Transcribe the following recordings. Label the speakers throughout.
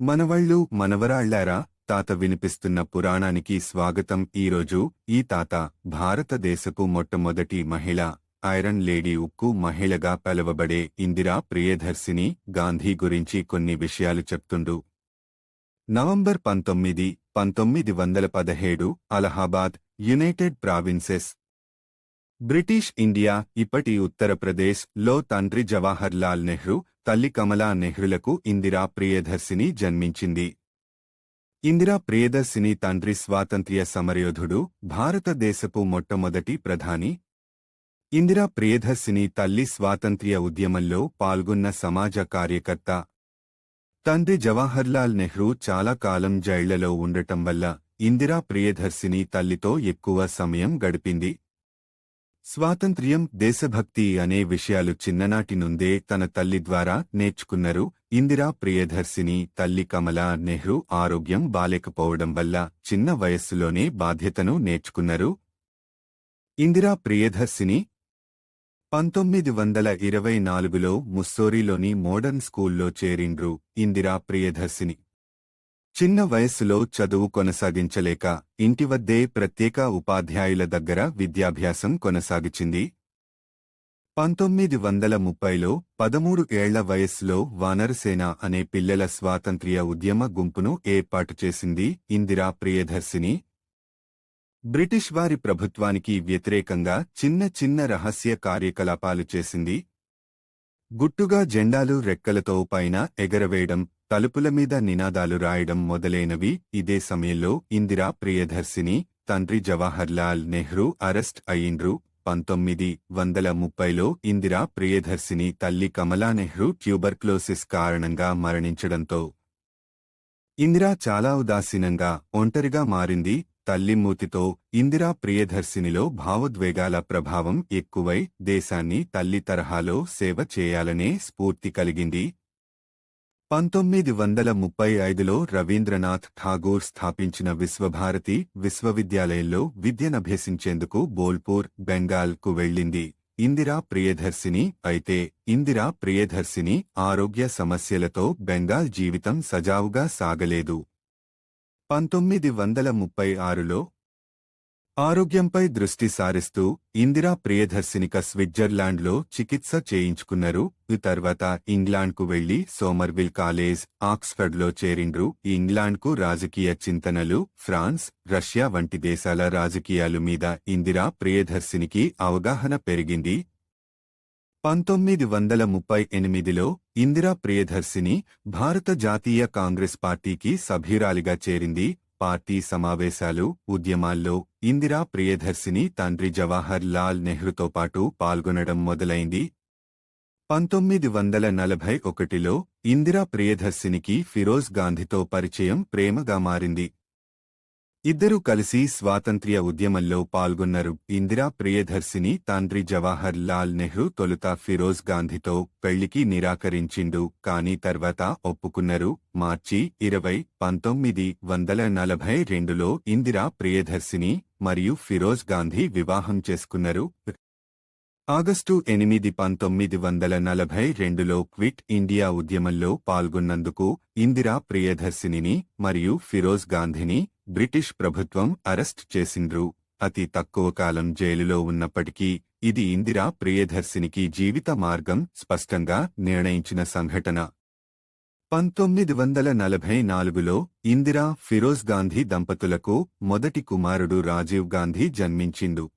Speaker 1: మనవళ్ళు మనవరాళ్ళారా తాత వినిపిస్తున్న పురాణానికి స్వాగతం ఈరోజు ఈ తాత భారతదేశపు మొట్టమొదటి మహిళ ఐరన్ లేడీ ఉక్కు మహిళగా పిలవబడే ఇందిరా ప్రియదర్శిని గాంధీ గురించి కొన్ని విషయాలు చెప్తుండు. నవంబర్ పంతొమ్మిది పంతొమ్మిది వందల పదహేడు Allahabad United Provinces. British India ఇప్పటి ఉత్తరప్రదేశ్లో తండ్రి జవహర్ లాల్ నెహ్రూ తల్లి కమలా నెహ్రులకు ఇందిరా ప్రియదర్శిని జన్మించింది. ఇందిరా ప్రియదర్శిని తండ్రి స్వాతంత్ర్య సమరయోధుడు భారతదేశపు మొట్టమొదటి ప్రధాని. ఇందిరా ప్రియదర్శిని తల్లి స్వాతంత్ర్య ఉద్యమంలో పాల్గొన్న సమాజ కార్యకర్త. తండ్రి జవహర్లాల్ నెహ్రూ చాలా కాలం జైళ్ళలో ఉండటం వల్ల ఇందిరా ప్రియదర్శిని తల్లితో ఎక్కువ సమయం గడిపింది. స్వాతంత్ర్యం దేశభక్తి అనే విషయాలు చిన్ననాటి నుండే తన తల్లి ద్వారా నేర్చుకున్నారు. ఇందిరా ప్రియదర్శిని తల్లి కమలా నెహ్రూ ఆరోగ్యం బాలేకపోవడం వల్ల చిన్న వయస్సులోనే బాధ్యతను నేర్చుకున్నారు. ఇందిరా ప్రియదర్శిని పంతొమ్మిది వందల ఇరవై నాలుగులో ముస్సోరీలోని మోడర్న్ స్కూల్లో చేరిండ్రు ఇందిరా ప్రియదర్శిని. చిన్న వయస్సులో చదువు కొనసాగించలేక ఇంటివద్దే ప్రత్యేక ఉపాధ్యాయుల దగ్గర విద్యాభ్యాసం కొనసాగించింది. పంతొమ్మిది వందల ముప్పైలో పదమూడు ఏళ్ళ వయస్సులో వానరసేన అనే పిల్లల స్వాతంత్ర్య ఉద్యమ గుంపును ఏర్పాటు చేసింది ఇందిరా ప్రియదర్శిని. బ్రిటిష్ వారి ప్రభుత్వానికి వ్యతిరేకంగా చిన్న చిన్న రహస్య కార్యకలాపాలు చేసింది. గుట్టుగా జెండాలు రెక్కలతో పైన ఎగరవేయడం తలుపుల మీద నినాదాలు రాయడం మొదలైనవి ఇదే సమయంలో ఇందిరా ప్రియదర్శిని తండ్రి జవహర్లాల్ నెహ్రూ అరెస్ట్ అయిండ్రు. పంతొమ్మిది వందల ముప్పైలో ఇందిరా ప్రియదర్శిని తల్లి కమలా నెహ్రూ ట్యూబర్క్లోసిస్ కారణంగా మరణించడంతో ఇందిరా చాలా ఉదాసీనంగా ఒంటరిగా మారింది. తల్లిమూతితో ఇందిరా ప్రియదర్శినిలో భావోద్వేగాల ప్రభావం ఎక్కువై దేశాన్ని తల్లి తరహాలో సేవ చేయాలనే స్ఫూర్తి కలిగింది. పంతొమ్మిది వందల ముప్పై ఐదులో రవీంద్రనాథ్ ఠాగూర్ స్థాపించిన విశ్వభారతి విశ్వవిద్యాలయంలో విద్యనభ్యసించేందుకు బోల్పూర్ బెంగాల్కు వెళ్ళింది. ఇందిరా ప్రియదర్శిని అయితే ఇందిరా ప్రియదర్శిని ఆరోగ్య సమస్యలతో బెంగాల్ జీవితం సజావుగా సాగలేదు. పంతొమ్మిది వందల ముప్పై ఆరులో ఆరోగ్యంపై దృష్టి సారిస్తూ ఇందిరా ప్రియదర్శినిక స్విట్జర్లాండ్లో చికిత్స చేయించుకున్నారు. తర్వాత ఇంగ్లాండ్కు వెళ్ళి సోమర్విల్ కాలేజ్ ఆక్స్ఫర్డ్లో చేరిండ్రు. ఇంగ్లాండ్కు రాజకీయ చింతనలు ఫ్రాన్స్ రష్యా వంటి దేశాల రాజకీయాలు మీద ఇందిరా ప్రియదర్శినికి అవగాహన పెరిగింది. పంతొమ్మిది వందల ముప్పై ఎనిమిదిలో ఇందిరా ప్రియదర్శిని భారత జాతీయ కాంగ్రెస్ పార్టీకి సభ్యురాలిగా చేరింది. పార్టీ సమావేశాలు ఉద్యమాల్లో ఇందిరా ప్రియదర్శిని తండ్రి జవహర్ లాల్ నెహ్రూతో పాటు పాల్గొనడం మొదలైంది. పంతొమ్మిది వందల నలభై ఒకటిలో ఇందిరా ప్రియదర్శినికి ఫిరోజ్ గాంధీతో పరిచయం ప్రేమగా మారింది. ఇద్దరూ కలిసి స్వాతంత్ర్య ఉద్యమంలో పాల్గొన్నారు. ఇందిరా ప్రియదర్శిని తండ్రి జవహర్ లాల్ నెహ్రూ తొలుత ఫిరోజ్ గాంధీతో పెళ్ళికి నిరాకరించిండు. కాని తర్వాత ఒప్పుకున్నారు. మార్చి ఇరవై పంతొమ్మిది వందల నలభై రెండులో ఇందిరా ప్రియదర్శిని మరియు ఫిరోజ్ గాంధీ వివాహం చేసుకున్నారు. ఆగస్టు ఎనిమిది పంతొమ్మిది వందల నలభై రెండులో క్విట్ ఇండియా ఉద్యమంలో పాల్గొన్నందుకు ఇందిరా ప్రియదర్శినిని మరియు ఫిరోజ్ గాంధీని బ్రిటిష్ ప్రభుత్వం అరెస్ట్ చేసిండ్రు. అతి తక్కువ కాలం జైలులో ఉన్నప్పటికీ ఇది ఇందిరా ప్రియదర్శినికి జీవిత మార్గం స్పష్టంగా నిర్ణయించిన సంఘటన. పంతొమ్మిది వందల నలభై నాలుగులో ఇందిరా ఫిరోజ్ గాంధీ దంపతులకు మొదటి కుమారుడు రాజీవ్ గాంధీ జన్మించిండు.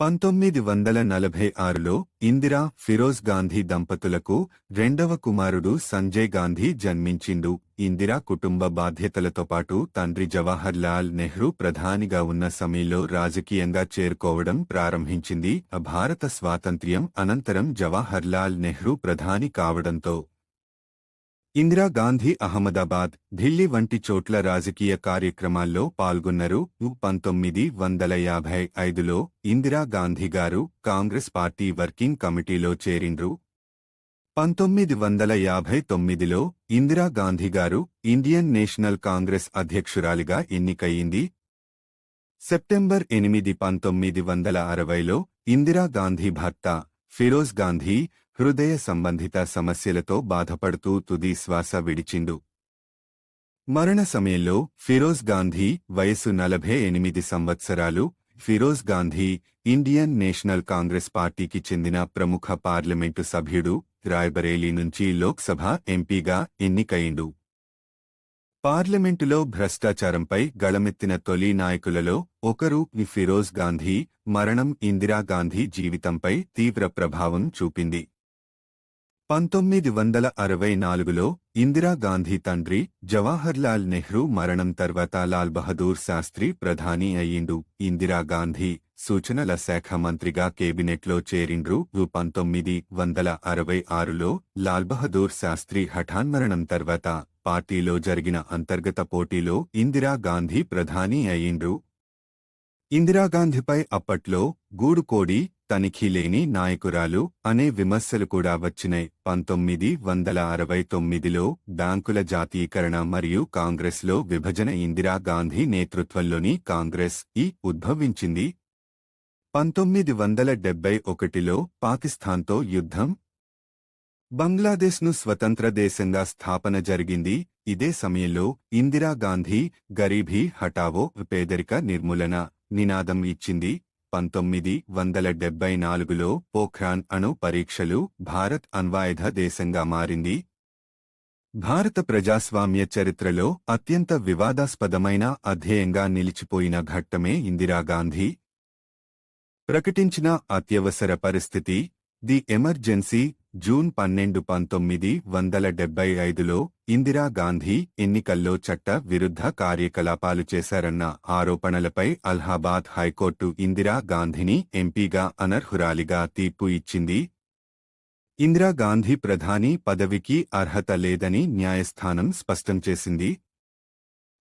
Speaker 1: పంతొమ్మిది వందల నలభై ఆరులో ఇందిరా ఫిరోజ్ గాంధీ దంపతులకు రెండవ కుమారుడు సంజయ్ గాంధీ జన్మించిండు. ఇందిరా కుటుంబ బాధ్యతలతో పాటు తండ్రి జవహర్ లాల్ నెహ్రూ ప్రధానిగా ఉన్న సమయంలో రాజకీయంగా చేరుకోవడం ప్రారంభించింది. భారత స్వాతంత్ర్యం అనంతరం జవహర్ లాల్ నెహ్రూ ప్రధాని కావడంతో ఇందిరాగాంధీ అహ్మదాబాద్ ఢిల్లీ వంటి చోట్ల రాజకీయ కార్యక్రమాల్లో పాల్గొన్నారు పంతొమ్మిది వందల యాభై ఐదులో ఇందిరాగాంధీ గారు కాంగ్రెస్ పార్టీ వర్కింగ్ కమిటీలో చేరిండ్రు. పంతొమ్మిది వందల యాభై తొమ్మిదిలో ఇందిరాగాంధీ గారు ఇండియన్ నేషనల్ కాంగ్రెస్ అధ్యక్షురాలిగా ఎన్నికయింది సెప్టెంబర్ ఎనిమిది పంతొమ్మిది వందల అరవైలో ఇందిరాగాంధీ భర్త ఫిరోజ్ గాంధీ హృదయ సంబంధిత సమస్యలతో బాధపడుతూ తుది శ్వాస విడిచిండు. మరణ సమయంలో ఫిరోజ్ గాంధీ వయసు నలభై ఎనిమిది సంవత్సరాలు Feroze Gandhi Indian National Congress పార్టీకి చెందిన ప్రముఖ పార్లమెంటు సభ్యుడు రాయ్బరేలీ నుంచి లోక్సభ ఎంపీగా ఎన్నికయిండు పార్లమెంటులో భ్రష్టాచారంపై గళమెత్తిన తొలి నాయకులలో ఒకరు ఫిరోజ్ గాంధీ మరణం ఇందిరాగాంధీ జీవితంపై తీవ్ర ప్రభావం చూపింది. పంతొమ్మిది వందల అరవై నాలుగులో ఇందిరాగాంధీ తండ్రి జవహర్లాల్ నెహ్రూ మరణం తర్వాత లాల్ బహదూర్ శాస్త్రి ప్రధాని అయ్యిండు. ఇందిరాగాంధీ సూచనల శాఖ మంత్రిగా కేబినెట్లో చేరిండ్రు. పంతొమ్మిది వందల అరవై ఆరులో లాల్ బహదూర్ శాస్త్రి హఠాన్మరణం తర్వాత పార్టీలో జరిగిన అంతర్గత పోటీలో ఇందిరాగాంధీ ప్రధాని అయ్యిండ్రు. ఇందిరాగాంధీపై అప్పట్లో గూడుకోడి తనిఖీ లేని నాయకురాలు అనే విమర్శలు కూడా వచ్చినాయి. పంతొమ్మిది వందల అరవై తొమ్మిదిలో బ్యాంకుల జాతీకరణ మరియు కాంగ్రెస్లో విభజన ఇందిరాగాంధీ నేతృత్వంలోని కాంగ్రెస్ ఈ ఉద్భవించింది. పంతొమ్మిది వందల డెబ్బై ఒకటిలో పాకిస్తాన్తో యుద్ధం. బంగ్లాదేశ్ను స్వతంత్ర దేశంగా స్థాపన జరిగింది. ఇదే సమయంలో ఇందిరాగాంధీ గరీబీ హటావో పేదరిక నిర్మూలన నినాదం ఇచ్చింది. పంతొమ్మిది వందల డెబ్బై నాలుగులో పోఖ్రాన్ అణు పరీక్షలు భారత్ అన్వాయుధ దేశంగా మారింది. భారత ప్రజాస్వామ్య చరిత్రలో అత్యంత వివాదాస్పదమైన అధ్యేయంగా నిలిచిపోయిన ఘట్టమే ఇందిరాగాంధీ ప్రకటించిన అత్యవసర పరిస్థితి ది ఎమర్జెన్సీ జూన్ పన్నెండు పంతొమ్మిది వందల డెబ్బై ఐదులో ఇందిరాగాంధీ ఎన్నికల్లో చట్ట విరుద్ధ కార్యకలాపాలు చేశారన్న ఆరోపణలపై అలహాబాద్ హైకోర్టు ఇందిరాగాంధీని ఎంపీగా అనర్హురాలిగా తీర్పు ఇచ్చింది. ఇందిరాగాంధీ ప్రధాని పదవికి అర్హత లేదని న్యాయస్థానం స్పష్టం చేసింది.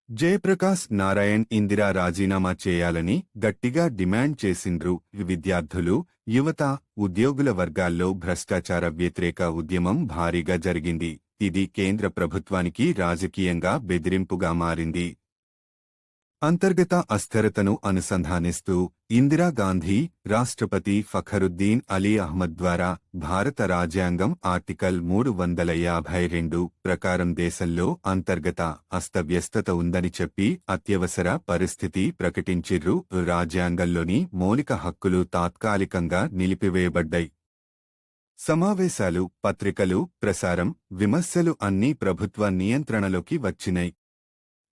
Speaker 1: జయప్రకాశ్ నారాయణ్ ఇందిరా రాజీనామా చేయాలని గట్టిగా డిమాండ్ చేసిండ్రు. విద్యార్థులు యువత ఉద్యోగుల వర్గాల్లో భ్రష్టాచార వ్యతిరేక ఉద్యమం భారీగా జరిగింది. ఇది కేంద్ర ప్రభుత్వానికి రాజకీయంగా బెదిరింపుగా మారింది. అంతర్గత అస్థిరతను అనుసంధానిస్తూ ఇందిరాగాంధీ రాష్ట్రపతి ఫఖరుద్దీన్ అలీ అహ్మద్ ద్వారా భారత రాజ్యాంగం ఆర్టికల్ మూడు వందల యాభై రెండు ప్రకారం దేశంలో అంతర్గత అస్తవ్యస్తత ఉందని చెప్పి అత్యవసర పరిస్థితి ప్రకటించిర్రు. రాజ్యాంగంలోని మౌలిక హక్కులు తాత్కాలికంగా నిలిపివేయబడ్డాయి. సమావేశాలు పత్రికలు ప్రసారం విమర్శలు అన్నీ ప్రభుత్వ నియంత్రణలోకి వచ్చినాయి.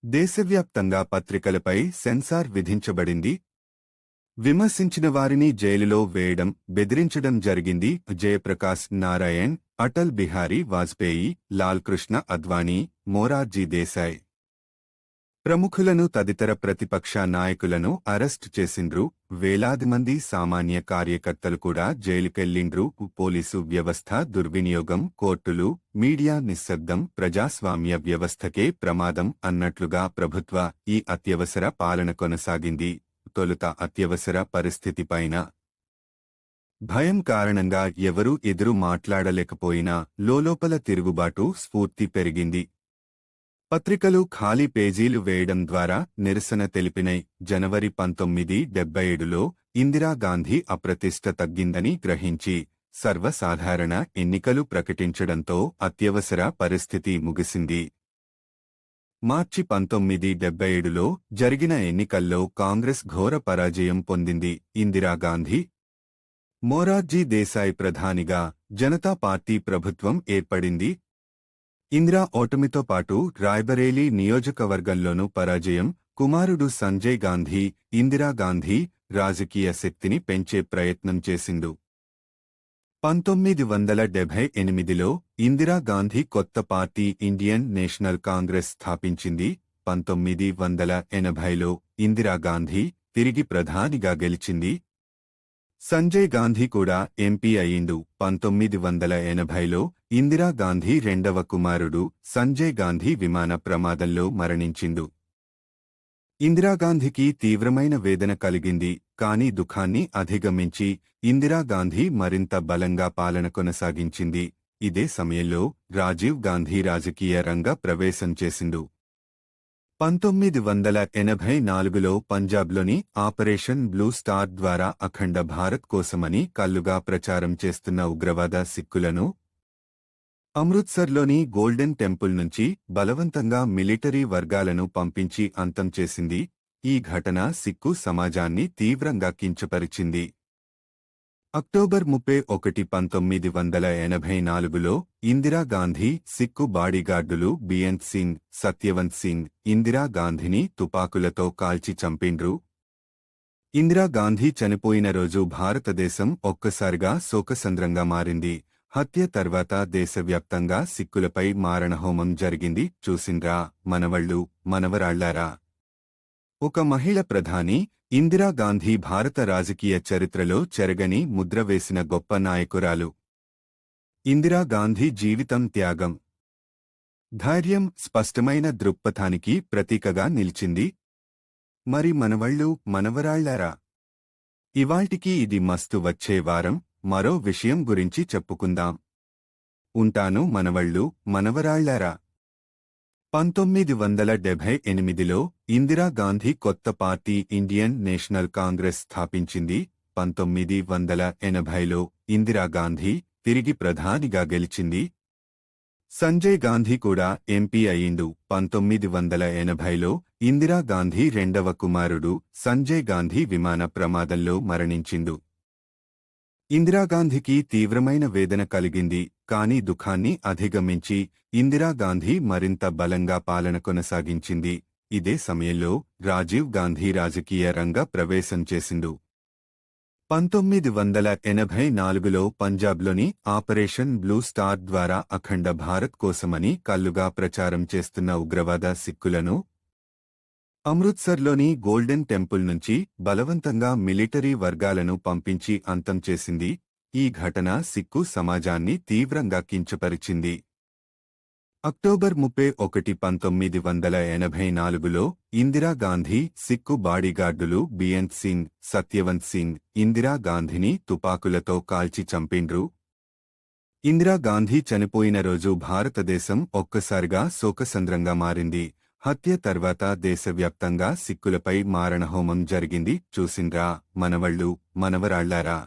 Speaker 1: దేశవ్యాప్తంగా పత్రికలపై సెన్సార్ విధించబడింది. విమర్శించిన వారిని జైలులో వేయడం బెదిరించడం జరిగింది. జయప్రకాశ్ నారాయణ్ అటల్ బిహారీ వాజ్పేయి లాల్ కృష్ణ అద్వానీ మోరార్జీ దేశాయ్. ప్రముఖులను తదితర ప్రతిపక్ష నాయకులను అరెస్టు చేసిండ్రు. వేలాది మంది సామాన్య కార్యకర్తలు కూడా జైలుకెళ్ళిండ్రు పోలీసు వ్యవస్థ దుర్వినియోగం కోర్టులు మీడియా నిశ్శబ్దం ప్రజాస్వామ్య వ్యవస్థకే ప్రమాదం అన్నట్లుగా ప్రభుత్వ ఈ అత్యవసర పాలన కొనసాగింది. తొలుత అత్యవసర పరిస్థితిపైన భయం కారణంగా ఎవరూ ఎదురు మాట్లాడలేకపోయినా లోలోపల తిరుగుబాటు స్ఫూర్తి పెరిగింది. పత్రికలు ఖాళీ పేజీలు వేయడం ద్వారా నిరసన తెలిపినై జనవరి పంతొమ్మిది డెబ్బై ఏడులో ఇందిరాగాంధీ అప్రతిష్ట తగ్గిందని గ్రహించి సర్వసాధారణ ఎన్నికలు ప్రకటించడంతో అత్యవసర పరిస్థితి ముగిసింది. మార్చి పంతొమ్మిది డెబ్బై ఏడులో జరిగిన ఎన్నికల్లో కాంగ్రెస్ ఘోర పరాజయం పొందింది ఇందిరాగాంధీ మోరార్జీ దేశాయ్ ప్రధానిగా జనతా పార్టీ ప్రభుత్వం ఏర్పడింది ఇందిరా ఓటమితో పాటు రాయ్బరేలీ నియోజకవర్గంలోనూ పరాజయం కుమారుడు సంజయ్ గాంధీ ఇందిరాగాంధీ రాజకీయ శక్తిని పెంచే ప్రయత్నం చేసిండు. పంతొమ్మిది వందల డెబ్బై ఎనిమిదిలో ఇందిరాగాంధీ కొత్త పార్టీ ఇండియన్ నేషనల్ కాంగ్రెస్ స్థాపించింది. పంతొమ్మిది వందల ఎనభైలో ఇందిరాగాంధీ తిరిగి ప్రధానిగా గెలిచింది. సంజయ్ గాంధీ కూడా ఎంపీ అయిండు పంతొమ్మిది వందల ఎనభైలో ఇందిరాగాంధీ రెండవ కుమారుడు సంజయ్ గాంధీ విమాన ప్రమాదంలో మరణించిండు. ఇందిరాగాంధీకి తీవ్రమైన వేదన కలిగింది. కాని దుఃఖాన్ని అధిగమించి ఇందిరాగాంధీ మరింత బలంగా పాలన కొనసాగించింది. ఇదే సమయంలో రాజీవ్ గాంధీ రాజకీయ రంగ ప్రవేశం చేసిండు. పంతొమ్మిది వందల ఎనభై నాలుగులో పంజాబ్లోని ఆపరేషన్ బ్లూ స్టార్ ద్వారా అఖండ భారత్ కోసమని కల్లుగా ప్రచారం చేస్తున్న ఉగ్రవాద సిక్కులను అమృత్సర్లోని గోల్డెన్ టెంపుల్ నుంచి బలవంతంగా మిలిటరీ వర్గాలను పంపించి అంతం చేసింది. ఈ ఘటన సిక్కు సమాజాన్ని తీవ్రంగా కించపరిచింది. అక్టోబర్ ముప్పై ఒకటి పంతొమ్మిది వందల ఎనభై నాలుగులో ఇందిరాగాంధీ సిక్కు బాడీగార్డులు బియంత్ సింగ్ సత్యవంత్ సింగ్ ఇందిరాగాంధీని తుపాకులతో కాల్చి చంపిండ్రు. ఇందిరాగాంధీ చనిపోయిన రోజు భారతదేశం ఒక్కసారిగా శోకసంద్రంగా మారింది. హత్య తర్వాత దేశవ్యాప్తంగా సిక్కులపై మారణహోమం జరిగింది. చూసిండ్రా మనవళ్ళు మనవరాళ్ళారా? ఒక మహిళ ప్రధాని ఇందిరాగాంధీ భారత రాజకీయ చరిత్రలో చెరగని ముద్ర వేసిన గొప్ప నాయకురాలు. ఇందిరాగాంధీ జీవితం త్యాగం. ధైర్యం స్పష్టమైన దృక్పథానికి ప్రతీకగా నిలిచింది. మరి మనవళ్ళు మనవరాళ్ళారా? ఇవాల్టికి ఇది మస్తు వచ్చే వారం మరో విషయం గురించి చెప్పుకుందాం. ఉంటాను మనవళ్ళు మనవరాళ్ళారా? పంతొమ్మిది వందల డెబ్భై ఎనిమిదిలో ఇందిరాగాంధీ కొత్త పార్టీ ఇండియన్ నేషనల్ కాంగ్రెస్ స్థాపించింది పంతొమ్మిది వందల ఎనభైలో ఇందిరాగాంధీ తిరిగి ప్రధానిగా గెలిచింది. సంజయ్ గాంధీ కూడా ఎంపీ అయిండు పంతొమ్మిది వందల ఎనభైలో ఇందిరాగాంధీ రెండవ కుమారుడు సంజయ్ గాంధీ విమాన ప్రమాదంలో మరణించిండు. ఇందిరాగాంధీకి తీవ్రమైన వేదన కలిగింది కాని దుఃఖాన్ని అధిగమించి ఇందిరాగాంధీ మరింత బలంగా పాలన కొనసాగించింది. ఇదే సమయంలో రాజీవ్ గాంధీ రాజకీయ రంగ ప్రవేశం చేసిండు. పంతొమ్మిది వందల ఎనభై నాలుగులో పంజాబ్లోని ఆపరేషన్ బ్లూ స్టార్ ద్వారా అఖండ భారత్ కోసమని కల్లుగా ప్రచారం చేస్తున్న ఉగ్రవాద సిక్కులను అమృత్సర్లోని గోల్డెన్ టెంపుల్ నుంచి బలవంతంగా మిలిటరీ వర్గాలను పంపించి అంతం చేసింది. ఈ ఘటన సిక్కు సమాజాన్ని తీవ్రంగా కించపరిచింది. అక్టోబర్ ముప్పై ఒకటి పంతొమ్మిది వందల ఎనభై నాలుగులో ఇందిరాగాంధీ సిక్కు బాడీగార్డులు బియంత్ సింగ్ సత్యవంత్ సింగ్ ఇందిరాగాంధీని తుపాకులతో కాల్చి చంపిండ్రు. ఇందిరాగాంధీ చనిపోయిన రోజు భారతదేశం ఒక్కసారిగా శోకసంద్రంగా మారింది. హత్య తర్వాత దేశవ్యాప్తంగా సిక్కులపై మారణహోమం జరిగింది. చూసిండ్రా మనవళ్ళు మనవరాళ్ళారా?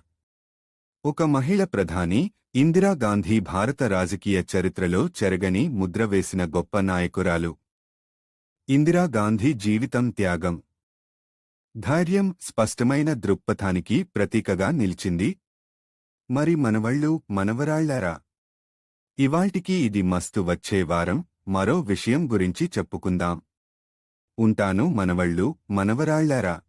Speaker 1: ఒక మహిళ ప్రధాని ఇందిరాగాంధీ భారత రాజకీయ చరిత్రలో చెరగని ముద్ర వేసిన గొప్ప నాయకురాలు. ఇందిరాగాంధీ జీవితం త్యాగం. ధైర్యం స్పష్టమైన దృక్పథానికి ప్రతీకగా నిలిచింది. మరి మనవళ్ళు మనవరాళ్ళారా? ఇవాల్టికి ఇది మస్తు వచ్చే వారం మరో విషయం గురించి చెప్పుకుందాం. ఉంటాను మనవళ్ళు మనవరాళ్ళారా?